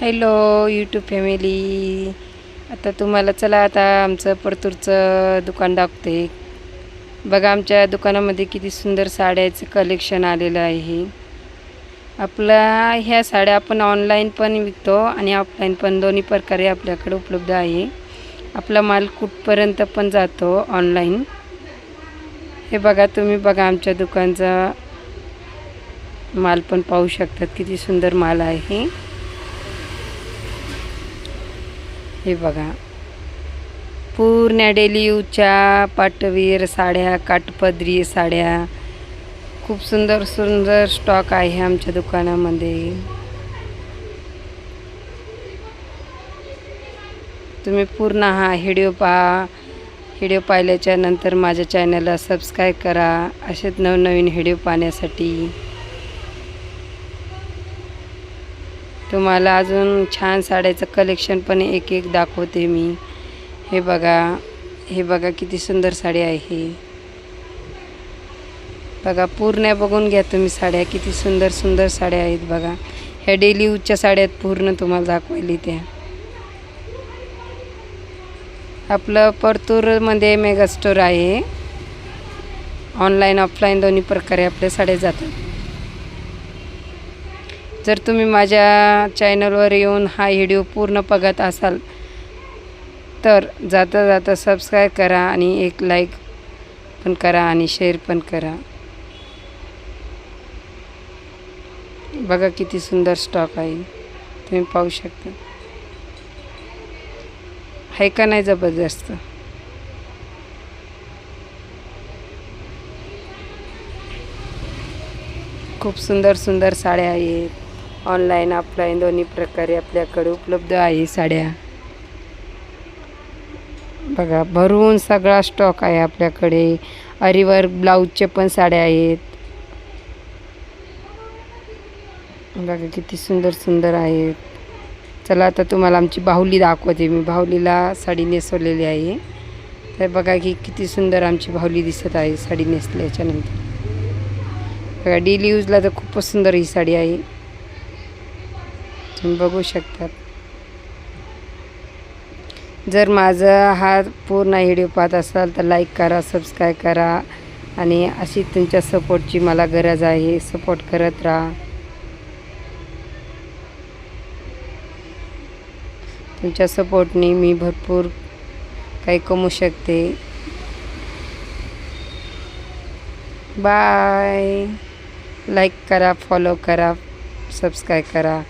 Hello YouTube family आता तुम्हाला चला आता आमचं परतूरचं दुकान दाखवते. बघा आमच्या दुकानामध्ये किती सुंदर साड्याचं कलेक्शन आलेलं आहे. आपला ह्या साड्या आपण ऑनलाईन पण विकतो आणि ऑफलाईन पण दोन्ही प्रकारे आपल्याकडे उपलब्ध आहे. आपला माल कुठपर्यंत पण जातो ऑनलाईन हे बघा तुम्ही बघा आमच्या दुकानचा माल पण पाहू शकतात किती सुंदर माल आहे. हे बघा. पूर्ण डेली यूजच्या पाटवीर साड्या काटपदरी साड्या. खूप सुंदर सुंदर स्टॉक आहे आमच्या दुकानामध्ये. तुम्ही पूर्ण हा व्हिडिओ पहा. व्हिडिओ पाहिल्याच्या नंतर माझ्या चॅनलला सबस्क्राईब करा. असेच नवनवीन व्हिडिओ पाहण्यासाठी. तुम्हाला अजून छान साड्याचं कलेक्शन पण एक एक दाखवते मी. हे बघा हे बघा किती सुंदर साडी आहे. बघा पूर्ण बघून घ्या तुम्ही साड्या किती सुंदर सुंदर साड्या आहेत बघा. ह्या डेली यूजच्या साड्या आहेत पूर्ण तुम्हाला दाखवली त्या आपलं परतूरमध्ये मेगा स्टोर आहे. ऑनलाईन ऑफलाईन दोन्ही प्रकारे आपल्या साड्या जातात. जर तुम्ही माझ्या चॅनलवर येऊन हा व्हिडिओ पूर्ण बघत असाल तर जाता जाता सबस्क्राईब करा आणि एक लाईक पण करा आणि शेअर पण करा. बघा किती सुंदर स्टॉक आहे. तुम्ही पाहू शकता. आहे का नाही जबरदस्त? खूप सुंदर सुंदर साड्या आहेत. ऑनलाईन ऑफलाईन दोन्ही प्रकारे आपल्याकडे उपलब्ध आहे साड्या. बघा भरून सगळा स्टॉक आहे आपल्याकडे. अरिवर ब्लाऊजचे पण साड्या आहेत. बघा किती सुंदर सुंदर आहेत. चला आता तुम्हाला आमची बाहुली दाखवते. मी बाहुलीला साडी नेसवलेली आहे. तर बघा की किती सुंदर आमची बाहुली दिसत आहे साडी नेसल्याच्यानंतर बघा डेली यूजला तर खूपच सुंदर ही साडी आहे. तुम्ही बघू शकतात. जर माझा हा पूर्ण व्हिडिओ पाहत असाल तर लाईक करा सबस्क्राईब करा आणि अशी तुमच्या सपोर्टची मला गरज आहे. सपोर्ट करत राहा. तुमच्या सपोर्टने मी भरपूर काही कमवू शकते. बाय. लाईक करा फॉलो करा सबस्क्राईब करा.